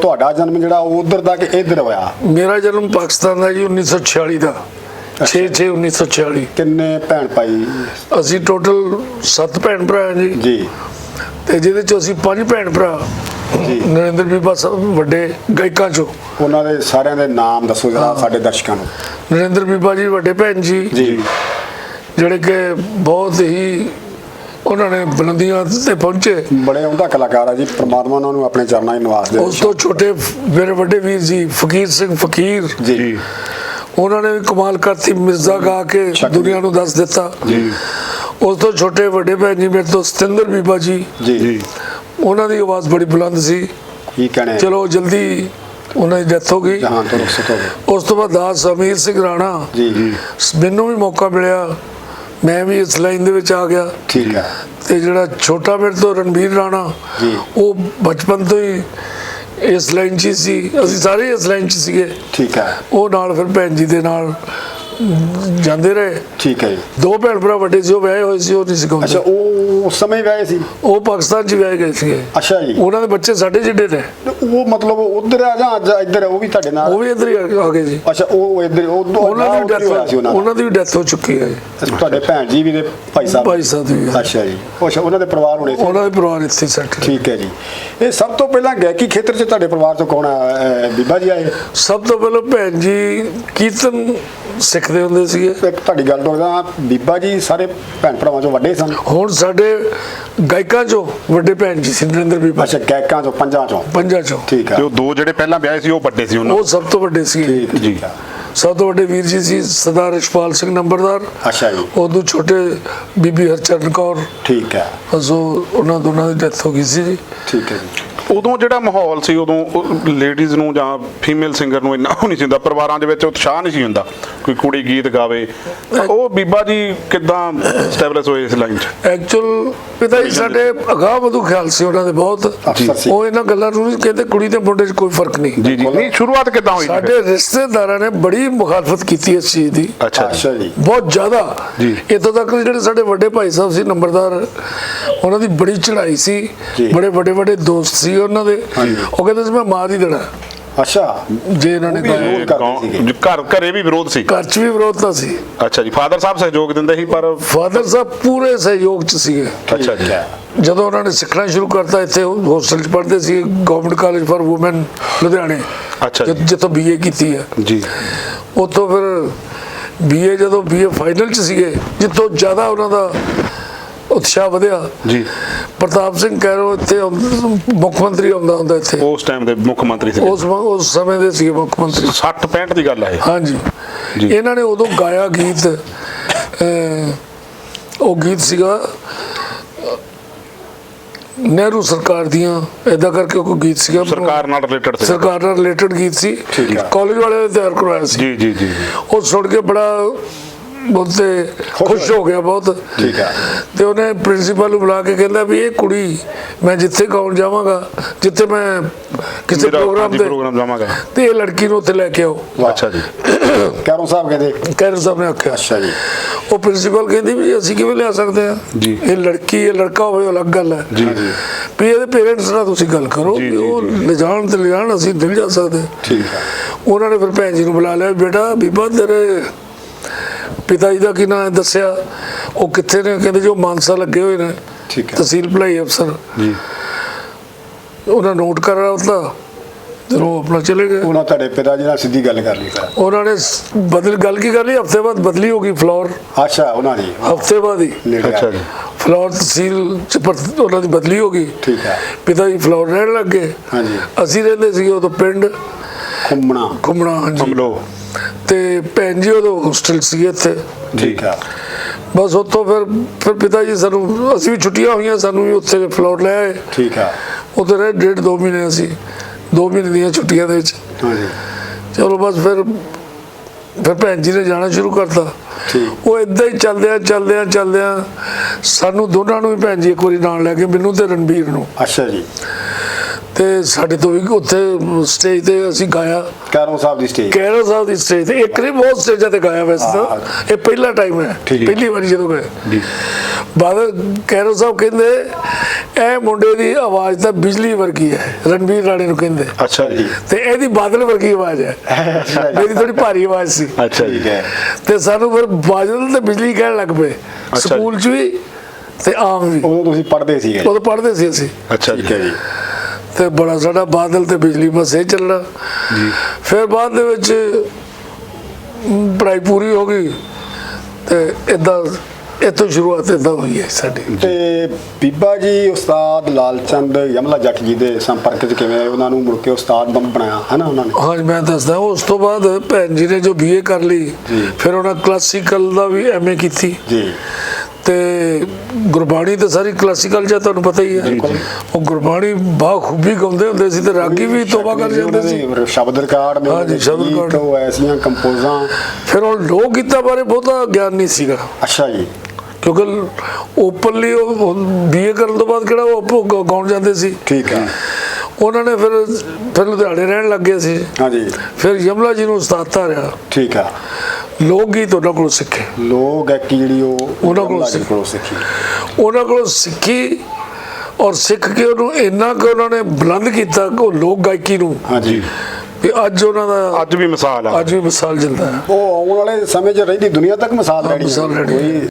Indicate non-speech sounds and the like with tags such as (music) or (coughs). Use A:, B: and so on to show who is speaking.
A: ਤੁਹਾਡਾ ਜਨਮ ਜਿਹੜਾ ਉਧਰ ਦਾ ਕਿ ਇੱਧਰ ਹੋਇਆ?
B: ਮੇਰਾ ਜਨਮ ਪਾਕਿਸਤਾਨ ਦਾ ਜੀ 1946 ਦਾ। 6 6 1946
A: ਕਿੰਨੇ ਭੈਣ ਭਾਈ?
B: ਅਸੀਂ ਟੋਟਲ 7 ਭੈਣ ਭਰਾ ਹਾਂ ਜੀ।
A: ਜੀ।
B: ਤੇ ਜਿਹਦੇ ਚੋਂ ਅਸੀਂ ਪੰਜ ਭੈਣ ਭਰਾ
A: ਜੀ।
B: ਨਰਿੰਦਰ ਬੀਬਾ ਸਾਹਿਬ ਵੱਡੇ ਗਾਇਕਾਂ ਚੋਂ।
A: ਉਹਨਾਂ ਦੇ ਸਾਰਿਆਂ ਦੇ ਨਾਮ ਦੱਸੋ ਜਰਾ ਸਾਡੇ ਦਰਸ਼ਕਾਂ ਨੂੰ।
B: ਨਰਿੰਦਰ ਬੀਬਾ ਜੀ ਵੱਡੇ ਭੈਣ ਜੀ।
A: ਜੀ।
B: ਜਿਹੜੇ ਕਿ ਬਹੁਤ ਹੀ ਉਹਨਾਂ ਨੇ ਬੁਲੰਦੀਆਂ ਤੇ ਪਹੁੰਚੇ।
A: ਬੜੇ ਉਹਦਾ ਕਲਾਕਾਰ ਆ ਜੀ ਪ੍ਰਮਾਤਮਾ ਉਹਨਾਂ ਨੂੰ ਆਪਣੇ ਚਰਨਾਂ 'ਚ ਨਿਵਾਸ ਦੇ
B: ਉਸ ਤੋਂ ਛੋਟੇ ਮੇਰੇ ਵੱਡੇ ਵੀਰ ਜੀ ਫਕੀਰ ਸਿੰਘ ਫਕੀਰ।
A: ਜੀ।
B: ਉਹਨਾਂ ਨੇ ਵੀ ਕਮਾਲ ਕਰਤੀ ਮਿਰਜ਼ਾ ਗਾ ਕੇ ਦੁਨੀਆ ਨੂੰ ਦੱਸ ਦਿੱਤਾ।
A: ਜੀ।
B: ਉਸ ਤੋਂ ਛੋਟੇ ਵੱਡੇ ਭੈਣ ਜੀ ਮੇਰੇ ਤੋਂ ਸਤਿੰਦਰ ਬੀਬਾ ਜੀ।
A: ਜੀ।
B: ਉਹਨਾਂ ਦੀ ਆਵਾਜ਼ ਬੜੀ ਬੁਲੰਦ ਸੀ।
A: ਕੀ ਕਹਣੇ
B: ਚਲੋ ਜਲਦੀ ਉਹਨਾਂ ਦੀ ਡੈਥ ਹੋ ਗਈ।
A: ਜਹਾਂ ਤੋਂ ਰਖਸਤ ਹੋ ਗਏ
B: ਉਸ ਤੋਂ ਬਾਅਦ ਦਾਸ ਅਮੀਰ ਸਿੰਘ ਰਾਣਾ।
A: ਜੀ ਜੀ।
B: ਮੈਨੂੰ ਵੀ ਮੌਕਾ ਮਿਲਿਆ। ਮੈਂ ਵੀ ਇਸ ਲਾਈਨ ਦੇ ਵਿੱਚ ਆ ਗਿਆ।
A: ਠੀਕ ਹੈ
B: ਤੇ ਜਿਹੜਾ ਛੋਟਾ ਮੇਰੇ ਤੋਂ ਰਣਬੀਰ ਰਾਣਾ
A: ਜੀ।
B: ਉਹ ਬਚਪਨ ਤੋਂ ਹੀ ਇਸ ਲਾਈਨ 'ਚ ਸੀ। ਅਸੀਂ ਸਾਰੇ ਇਸ ਲਾਈਨ 'ਚ ਸੀਗੇ।
A: ਠੀਕ ਹੈ
B: ਉਹ ਨਾਲ ਫਿਰ ਭੈਣ ਜੀ ਦੇ ਨਾਲ ਜਾਂਦੇ ਰਹੇ।
A: ਠੀਕ ਹੈ ਜੀ।
B: ਦੋ ਭੈਣ ਭਰਾ ਵੱਡੇ ਸੀ ਉਹ ਵਿਆਹੇ ਹੋਏ ਸੀ ਉਹ ਨਹੀਂ
A: ਅੱਛਾ
B: ਸਿਖਾਉਂਦੇ
A: ਉਹ ਉਸ ਸਮੇਂ ਗਏ ਸੀ?
B: ਉਹ ਪਾਕਿਸਤਾਨ 'ਚ ਵਿਆਹੇ ਗਏ ਸੀਗੇ।
A: ਅੱਛਾ ਜੀ।
B: ਉਹਨਾਂ ਦੇ ਬੱਚੇ ਸਾਡੇ ਜਿੱਡੇ ਨੇ।
A: ਉਹ ਮਤਲਬ ਉਧਰ ਆ ਜਾਂ ਅੱਜ ਇੱਧਰ ਉਹ ਵੀ ਤੁਹਾਡੇ ਨਾਲ?
B: ਉਹ ਵੀ ਇੱਧਰ ਹੀ ਆ ਗਏ ਜੀ।
A: ਅੱਛਾ ਉਹ ਇੱਧਰ ਉਹ
B: ਉਹਨਾਂ ਦੀ
A: ਸੀ
B: ਡੈਥ
A: ਉਹਨਾਂ ਦਾ
B: ਦੀ ਡੈਥ ਹੋ ਚੁੱਕੀ ਹੈ ਜੀ।
A: ਅੱਛਾ, ਤੁਹਾਡੇ ਭੈਣ ਜੀ ਵੀ ਨੇ ਭਾਈ ਸਾਹਿਬ?
B: ਭਾਈ ਸਾਹਿਬ ਦੀ ਵੀ।
A: ਅੱਛਾ ਜੀ। ਅੱਛਾ ਉਹਨਾਂ ਦੇ ਪਰਿਵਾਰ ਹੋਣੇ ਸੀ?
B: ਉਹਨਾਂ ਦੇ ਪਰਿਵਾਰ ਇੱਥੇ ਸੈੱਟ
A: ਠੀਕ ਹੈ ਜੀ। ਇਹ ਸਭ ਤੋਂ ਪਹਿਲਾਂ ਗਾਇਕੀ ਖੇਤਰ 'ਚ ਤੁਹਾਡੇ ਪਰਿਵਾਰ ਤੋਂ ਕੌਣ ਆ? ਬੀਬਾ ਜੀ ਆਏ?
B: ਸਭ ਤੋਂ ਪਹਿਲਾਂ ਭੈਣ ਜੀ ਕੀਰਤਨ ਸਿੱਖਦੇ ਹੁੰਦੇ ਸੀਗੇ।
A: ਤੁਹਾਡੀ ਗੱਲ ਜਾਂ ਬੀਬਾ ਜੀ ਸਾਰੇ ਭੈਣ ਭਰਾਵਾਂ ਚੋਂ ਵੱਡੇ ਸਨ।
B: ਹੁਣ ਸਾਡੇ ਗਾਇਕਾਂ ਚੋਂ ਵੱਡੇ ਭੈਣ ਜੀ ਸੀ ਨਰਿੰਦਰ ਬੀਬਾ
A: ਅੱਛਾ ਗਾਇਕਾਂ ਚੋਂ ਪੰਜਾਂ ਚੋਂ?
B: ਪੰਜਾਂ ਚੋਂ।
A: ਠੀਕ ਹੈ
C: ਤੇ ਉਹ ਦੋ ਜਿਹੜੇ ਪਹਿਲਾਂ ਵਿਆਹੇ ਸੀ ਉਹ ਵੱਡੇ ਸੀ ਉਹਨਾਂ
B: ਉਹ ਸਭ ਤੋਂ ਵੱਡੇ ਸੀ।
A: ਹੈ
B: ਸਭ ਤੋਂ ਵੱਡੇ ਵੀਰ ਜੀ ਸੀ ਸਰਦਾਰ ਇਸ਼ਪਾਲ ਸਿੰਘ ਨੰਬਰਦਾਰ।
A: ਅੱਛਾ ਜੀ।
B: ਉਦੋਂ ਛੋਟੇ ਬੀਬੀ ਹਰਚਰਨ ਕੌਰ।
A: ਠੀਕ ਹੈ
B: ਅਸੋ ਉਹਨਾਂ ਦੋਨਾਂ ਦੀ ਡੈਥ ਹੋ ਗਈ ਸੀ ਜੀ।
A: ਠੀਕ ਹੈ ਜੀ।
C: ਉਦੋਂ ਜਿਹੜਾ ਮਾਹੌਲ ਸੀ ਉਦੋਂ ਲੇਡੀਜ਼ ਨੂੰ ਜਾਂ ਫੀਮੇਲ ਸਿੰਗਰ ਨੂੰ ਇੰਨਾ ਉਹ ਨਹੀਂ ਸੀ ਹੁੰਦਾ। ਪਰਿਵਾਰਾਂ ਦੇ ਵਿੱਚ ਉਤਸ਼ਾਹ ਨਹੀਂ ਸੀ ਹੁੰਦਾ ਕੋਈ ਕੁੜੀ ਗੀਤ ਗਾਵੇ। ਉਹ ਬੀਬਾ ਜੀ ਕਿਦਾਂ ਸਟੈਬਲਿਸ਼ ਹੋਏ ਇਸ ਲਾਈਨ 'ਚ?
B: ਐਕਚੁਅਲ ਪਿਤਾ ਜੀ ਸਾਡੇ ਅਗਾਹ ਵਧੂ ਖਿਆਲ ਸੀ ਉਹਨਾਂ ਦੇ ਬਹੁਤ। ਉਹ ਇਹਨਾਂ ਗੱਲਾਂ ਨੂੰ ਨਹੀਂ ਕਹਿੰਦੇ ਕੁੜੀ ਤੇ ਮੁੰਡੇ 'ਚ ਕੋਈ ਫ਼ਰਕ ਨਹੀਂ।
C: ਜੀ ਜੀ। ਨਹੀਂ ਸ਼ੁਰੂਆਤ ਕਿਦਾਂ ਹੋਈ?
B: ਸਾਡੇ ਰਿਸ਼ਤੇਦਾਰਾਂ ਨੇ ਬੜੀ ਮੁਖਾਲਫਤ ਕੀਤੀ ਇਸ ਚੀਜ਼ ਦੀ।
C: ਅੱਛਾ ਜੀ।
A: ਅੱਛਾ ਜੀ।
B: ਬਹੁਤ ਜ਼ਿਆਦਾ।
C: ਜੀ।
B: ਇੱਥੋਂ ਤੱਕ ਜਿਹੜੇ ਸਾਡੇ ਵੱਡੇ ਭਾਈ ਸਾਹਿਬ ਸੀ ਨੰਬਰਦਾਰ ਉਹਨਾਂ ਦੀ ਬੜੀ ਚੜ੍ਹਾਈ ਸੀ। ਬੜੇ ਵੱਡੇ ਵੱਡੇ ਦੋਸਤ ਸੀ ਉਹਨਾਂ ਦੇ। ਉਹ ਕਹਿੰਦੇ ਸੀ ਮੈਂ ਮਾਰ ਹੀ ਦੇਣਾ।
A: ਅੱਛਾ।
B: ਜੇ ਇਹਨਾਂ ਨੇ ਗਾਇਆ
A: ਵਿਰੋਧ ਕਰਦੇ ਸੀਗੇ।
C: ਘਰ ਘਰੇ ਵੀ ਵਿਰੋਧ ਸੀ।
B: ਘਰ 'ਚ ਵੀ ਵਿਰੋਧਤਾ ਸੀ।
C: ਅੱਛਾ ਜੀ ਫਾਦਰ ਸਾਹਿਬ ਸਹਿਯੋਗ ਦਿੰਦੇ ਸੀ ਪਰ
B: ਫਾਦਰ ਸਾਹਿਬ ਪੂਰੇ ਸਹਿਯੋਗ 'ਚ ਸੀਗੇ।
C: ਅੱਛਾ ਜੀ।
B: ਜਦੋਂ ਉਹਨਾਂ ਨੇ ਸਿੱਖਣਾ ਸ਼ੁਰੂ ਕਰਤਾ ਇੱਥੇ ਹੋਸਟਲ 'ਚ ਪੜ੍ਹਦੇ ਸੀ ਗਵਰਨਮੈਂਟ ਕਾਲਜ ਫਾਰ ਔਮਨ ਲੁਧਿਆਣੇ।
C: ਅੱਛਾ ਜੀ।
B: ਜਿ- ਜਿੱਥੋਂ ਬੀਏ ਕੀਤੀ ਹੈ।
C: ਜੀ।
B: ਉੱਥੋਂ ਫਿਰ ਬੀਏ ਜਦੋਂ ਬੀਏ ਫਾਈਨਲ 'ਚ ਸੀਗੇ ਜਿੱਥੋਂ ਜ਼ਿਆਦਾ ਉਹਨਾਂ ਦਾ ਉਤਸ਼ਾਹ ਵਧਿਆ
C: ਜੀ।
B: ਪ੍ਰਤਾਪ ਸਿੰਘ ਕੈਰੋ ਇੱਥੇ ਆਉਂਦਾ- ਮੁੱਖ ਮੰਤਰੀ ਆਉਂਦਾ ਹੁੰਦਾ ਇੱਥੇ
C: ਉਸ ਟਾਈਮ ਦੇ ਮੁੱਖ ਮੰਤਰੀ ਸੀ
B: ਉਸ ਵ- ਉਸ ਸਮੇਂ ਦੇ ਸੀ ਮੁੱਖ ਮੰਤਰੀ
C: 60 65 ਦੀ ਗੱਲ ਹੈ ਇਹ।
B: ਹਾਂਜੀ
C: ਜੀ।
B: ਇਹਨਾਂ ਨੇ ਉਦੋਂ ਗਾਇਆ ਗੀਤ ਅਹ, ਉਹ ਗੀਤ ਸੀਗਾ ਅਹ, ਨਹਿਰੂ ਸਰਕਾਰ ਦੀਆਂ ਐਦਾਂ ਕਰਕੇ ਕੋਈ ਗੀਤ ਸੀਗਾ
C: ਸਰਕਾਰ ਨਾਲ ਰਿਲੇਟਡ ਸੀ
B: ਸਰਕਾਰ ਨਾਲ ਰਿਲੇਟਡ ਗੀਤ ਸੀ
A: ਠੀਕ ਹੈ।
B: ਕਾਲਜ ਵਾਲਿਆਂ ਨੇ ਤਿਆਰ ਕਰਵਾਇਆ ਸੀ
C: ਜੀ ਜੀ ਜੀ ਜੀ।
B: ਉਹ ਸੁਣ ਕੇ ਬੜਾ ਬਹੁਤੇ ਖੁਸ਼ ਹੋ ਗਿਆ ਬਹੁਤ।
A: ਠੀਕ ਹੈ।
B: ਤੇ ਉਹਨੇ ਪ੍ਰਿੰਸੀਪਲ ਨੂੰ ਬੁਲਾ ਕੇ ਕਹਿੰਦਾ ਵੀ ਇਹ ਕੁੜੀ ਮੈਂ ਜਿੱਥੇ ਗਾਉਣ ਜਾਵਾਂਗਾ ਜਿੱਥੇ ਮੈਂ ਕਿਸੇ ਪ੍ਰੋਗਰਾਮ ਤੇ
C: ਪ੍ਰੋਗਰਾਮ ਜਾਵਾਂਗਾ।
B: ਤੇ ਇਹ ਲੜਕੀ ਨੂੰ ਉੱਥੇ ਲੈ ਕੇ ਆਓ।
C: ਅੱਛਾ ਜੀ। (coughs)
A: ਕੈਰੋਂ ਸਾਹਿਬ ਕਹਿੰਦੇ?
B: ਕੈਰੋ ਸਾਹਿਬ ਨੇ ਆਖਿਆ।
A: ਅੱਛਾ ਜੀ।
B: ਉਹ ਪ੍ਰਿੰਸੀਪਲ ਕਹਿੰਦੀ ਵੀ ਅਸੀਂ ਕਿਵੇਂ ਲਿਆ ਸਕਦੇ ਆ। ਇਹ ਲੜਕੀ ਇਹ ਲੜਕਾ ਹੋਵੇ ਉਹ ਅਲੱਗ ਗੱਲ ਹੈ।
C: ਜੀ ਜੀ।
B: ਵੀ ਇਹਦੇ ਪੇਰੈਂਟਸ ਨਾਲ ਤੁਸੀਂ ਗੱਲ ਕਰੋ ਵੀ ਉਹ। ਲਿਜਾਣ ਤੇ ਲਿਜਾਣ ਅਸੀਂ ਨਹੀਂ ਜਾ ਸਕਦੇ।
A: ਠੀਕ ਹੈ
B: ਉਹਨਾਂ ਨੇ ਫਿਰ ਭੈਣ ਜੀ ਨੂੰ ਬੁਲਾ ਲਿਆ ਬੇਟਾ ਬੀਬਾ ਤੇਰੇ ਪਿਤਾ ਜੀ ਦਾ ਕੀ ਨਾਂ ਹੈ ਦੱਸਿਆ? ਉਹ ਕਿੱਥੇ ਨੇ? ਕਹਿੰਦੇ ਜੋ ਮਾਨਸਾ ਲੱਗੇ ਹੋਏ ਨੇ।
A: ਠੀਕ ਹੈ।
B: ਤਹਿਸੀਲ ਭਲਾਈ ਅਫਸਰ।
C: ਜੀ।
B: ਉਹਨਾਂ ਨੋਟ ਕਰ ਰਿਹਾ ਹੁੰਦਾ ਜਦੋਂ ਉਹ ਆਪਣਾ ਚਲੇ ਗਏ।
A: ਉਹਨਾਂ ਤੁਹਾਡੇ ਪਿਤਾ ਜੀ ਨਾਲ ਸਿੱਧੀ ਗੱਲ ਕਰ ਲਈ ਫਿਰ।
B: ਉਹਨਾਂ ਨੇ ਸ- ਬਦਲ ਗੱਲ ਕੀ ਕਰ ਲਈ? ਹਫ਼ਤੇ ਬਾਅਦ ਬਦਲੀ ਹੋ ਗਈ ਫਲੋਰ।
A: ਅੱਛਾ ਉਹਨਾਂ ਦੀ।
B: ਹਫ਼ਤੇ ਬਾਅਦ ਹੀ।
C: ਅੱਛਾ। ਜੀ।
B: ਫਲੋਰ ਤਹਿਸੀਲ ਚ ਪਰ- ਉਹਨਾਂ ਦੀ ਬਦਲੀ ਹੋ ਗਈ।
A: ਠੀਕ ਹੈ।
B: ਪਿਤਾ ਜੀ ਫਲੋਰ ਰਹਿਣ ਲੱਗ ਗਏ।
A: ਹਾਂਜੀ।
B: ਅਸੀਂ ਰਹਿੰਦੇ ਸੀਗੇ ਉਦੋਂ ਪਿੰਡ।
A: ਖੁੰਮਣਾ
B: ਘੁੰਮਣਾ ਹਾਂਜੀ। ਤੇ ਭੈਣ ਜੀ ਉਦੋਂ ਹੋਸਟਲ ਸੀਗੇ ਇੱਥੇ।
A: ਠੀਕ ਹੈ
B: ਬਸ ਉੱਥੋਂ ਫਿਰ ਫਿਰ ਪਿਤਾ ਜੀ ਸਾਨੂੰ ਅਸੀਂ ਵੀ ਛੁੱਟੀਆਂ ਹੋਈਆਂ ਸਾਨੂੰ ਵੀ ਉੱਥੇ ਫਲੋਰ ਲੈ ਆਏ।
A: ਠੀਕ ਹੈ
B: ਉੱਥੇ ਰਹੇ ਡੇਢ ਦੋ ਮਹੀਨੇ ਅਸੀਂ। ਦੋ ਮਹੀਨੇ ਦੀਆਂ ਛੁੱਟੀਆਂ ਦੇ ਵਿੱਚ।
A: ਹਾਂਜੀ।
B: ਚਲੋ ਬਸ ਫਿਰ ਫਿਰ ਭੈਣ ਜੀ ਨੇ ਜਾਣਾ ਸ਼ੁਰੂ ਕਰਤਾ। ਉਹ ਇਦਾਂ ਹੀ ਚੱਲਦਿਆਂ ਚੱਲਦਿਆਂ ਚੱਲਦਿਆਂ ਸਾਨੂੰ ਦੋਨਾਂ ਨੂੰ ਵੀ ਭੈਣ ਜੀ ਇੱਕ ਵਾਰੀ ਨਾਲ ਲੈ ਕੇ ਮੈਨੂੰ ਤੇ ਰਣਬੀਰ ਨੂੰ।
A: ਅੱਛਾ ਜੀ।
B: ਤੇ ਸਾਡੇ ਤੋਂ ਵੀ ਉੱਥੇ ਸਟੇਜ ਤੇ ਅਸੀਂ ਗਾਇਆ।
A: ਕੈਰੋਂ ਸਾਹਿਬ ਦੀ ਸਟੇਜ
B: ਕੈਰੋ ਸਾਹਿਬ ਦੀ ਸਟੇਜ ਤੇ ਇੱਕ ਨਹੀਂ ਬਹੁਤ ਸਟੇਜਾਂ ਤੇ ਗਾਇਆ ਵੈਸੇ ਤਾਂ। ਇਹ ਪਹਿਲਾ ਟਾਈਮ ਹੈ।
A: ਠੀਕ।
B: ਪਹਿਲੀ ਵਾਰੀ ਜਦੋਂ ਗਏ। ਬਾਦਲ ਕੈਰੋ ਸਾਹਿਬ ਕਹਿੰਦੇ ਇਹ ਮੁੰਡੇ ਦੀ ਆਵਾਜ਼ ਤਾਂ ਬਿਜਲੀ ਵਰਗੀ ਹੈ ਰਣਵੀਰ ਰਾਣੇ ਨੂੰ ਕਹਿੰਦੇ।
C: ਅੱਛਾ ਜੀ।
B: ਤੇ ਇਹਦੀ ਬਾਦਲ ਵਰਗੀ ਆਵਾਜ਼ ਹੈ। ਮੇਰੀ ਥੋੜੀ ਭਾਰੀ ਆਵਾਜ਼ ਸੀ।
C: ਅੱਛਾ
A: ਠੀਕ
C: ਜੀ
A: ਹੈ।
B: ਤੇ ਸਾਨੂੰ ਫਿਰ ਬਾਦਲ ਤੇ ਬਿਜਲੀ ਕਹਿਣ ਲੱਗ ਪਏ। ਸਕੂਲ 'ਚ ਵੀ ਤੇ ਆਮ ਵੀ।
A: ਉਦੋਂ ਤੁਸੀਂ ਪੜ੍ਹਦੇ ਸੀਗੇ।
B: ਉਦੋਂ ਪੜ੍ਹਦੇ ਸੀ ਅਸੀਂ।
C: ਅੱਛਾ
A: ਠੀਕ ਹੈ ਜੀ।
B: ਤੇ ਬੜਾ ਸਾਡਾ ਬਾਦਲ ਤੇ ਬਿਜਲੀ ਬਸ ਇਹ ਚੱਲਣਾ।
C: ਜੀ।
B: ਫਿਰ ਬਾਅਦ ਦੇ ਵਿੱਚ ਮ, ਪੜ੍ਹਾਈ ਪੂਰੀ ਹੋ ਗਈ ਤੇ ਇਦਾਂ ਇੱਥੋਂ ਸ਼ੁਰੂਆਤ ਇਦਾਂ ਹੋਈ ਹੈ ਸਾਡੀ।
A: ਤੇ ਬੀਬਾ ਜੀ ਉਸਤਾਦ ਲਾਲਚੰਦ ਯਮਲਾ ਜੱਟ ਜੀ ਦੇ ਸੰਪਰਕ 'ਚ ਕਿਵੇਂ ਉਹਨਾਂ ਨੂੰ ਮੁੜ ਕੇ ਉਸਤਾਦ ਬਣਾਇਆ ਹੈ ਨਾ ਉਹਨਾਂ ਨੇ?
B: ਹਾਂਜੀ ਮੈਂ ਦੱਸਦਾ ਉਸ ਤੋਂ ਬਾਅਦ ਭੈਣ ਜੀ ਨੇ ਜੋ ਬੀਏ ਕਰ ਲਈ। ਫਿਰ ਉਹਨਾਂ ਕਲਾਸੀਕਲ ਦਾ ਵੀ ਐਮਏ ਕੀਤੀ।
A: ਜੀ।
B: ਤੇ ਗੁਰਬਾਣੀ ਤਾਂ ਸਾਰੀ ਕਲਾਸੀਕਲ ਜਾਂ ਤੁਹਾਨੂੰ ਪਤਾ ਹੀ ਹੈ। ਉਹ ਗੁਰਬਾਣੀ ਬਾ ਖੂਬੀ ਗਾਉਂਦੇ ਹੁੰਦੇ ਸੀ ਤੇ ਰਾਗੀ ਵੀ ਤੋਬਾ ਕਰ ਜਾਂਦੇ ਸੀ।
A: ਸ਼ਬਦ ਰਿਕਾਰਡ ਨੇ
B: ਹਾਂਜੀ, ਸ਼ਬਦ ਰਿਕਾਰਡ।
A: ਉਹ ਐਸੀਆਂ ਕੰਪੋਜ਼ਾਂ।
B: ਫਿਰ ਉਹ ਲੋਕ ਗੀਤਾਂ ਬਾਰੇ ਬਹੁਤਾ ਗਿਆਨ ਨਹੀਂ ਸੀਗਾ।
A: ਅੱਛਾ ਜੀ।
B: ਕਿਉਂਕਿ ਓਪਨਲੀ ਉਹ ਬੀਏ ਕਰਨ ਤੋਂ ਬਾਅਦ ਕਿਹੜਾ ਉਹ ਗਾਉਣ ਜਾਂਦੇ ਸੀ।
A: ਠੀਕ ਹੈ।
B: ਉਹਨਾਂ ਨੇ ਫਿਰ ਫਿਰ ਲੁਧਿਆਣੇ ਰਹਿਣ ਲੱਗ ਗਏ ਸੀ।
A: ਹਾਂਜੀ
B: ਫਿਰ ਯਮਲਾ ਜੀ ਨੂੰ ਉਸਤਾਦ ਧਾਰਿਆ।
A: ਠੀਕ ਹੈ।
B: ਲੋਕ ਗੀਤ ਉਹਨਾਂ ਕੋਲੋਂ ਸਿੱਖੇ
A: ਲੋਕ ਗਾਇਕੀ ਜਿਹੜੀ ਉਹ
B: ਉਹਨਾਂ ਕੋਲੋਂ ਸਿੱਖੀ।
A: ਕੋਲੋਂ ਸਿੱਖੀ
B: ਉਹਨਾਂ ਕੋਲੋਂ ਸਿੱਖੀ ਔਰ ਸਿੱਖ ਕੇ ਉਹਨੂੰ ਇੰਨਾ ਕਿ ਉਹਨਾਂ ਨੇ ਬੁਲੰਦ ਕੀਤਾ ਕਿ ਉਹ ਲੋਕ ਗਾਇਕੀ ਨੂੰ
A: ਹਾਂਜੀ
B: ਵੀ ਅੱਜ ਉਹਨਾਂ ਦਾ
C: ਅੱਜ ਵੀ ਮਿਸਾਲ ਆ
B: ਅੱਜ ਵੀ ਮਿਸਾਲ ਜਿੰਦਾ ਹੈ
A: ਉਹ ਆਉਣ ਵਾਲੇ ਸਮੇਂ 'ਚ ਰਹਿੰਦੀ ਦੁਨੀਆ ਤੱਕ ਮਿਸਾਲ ਰਹਿਣੀ ਹੈ।
B: ਮਿਸਾਲ ਰਹਿਣੀ ਹੈ।
A: ਕੋਈ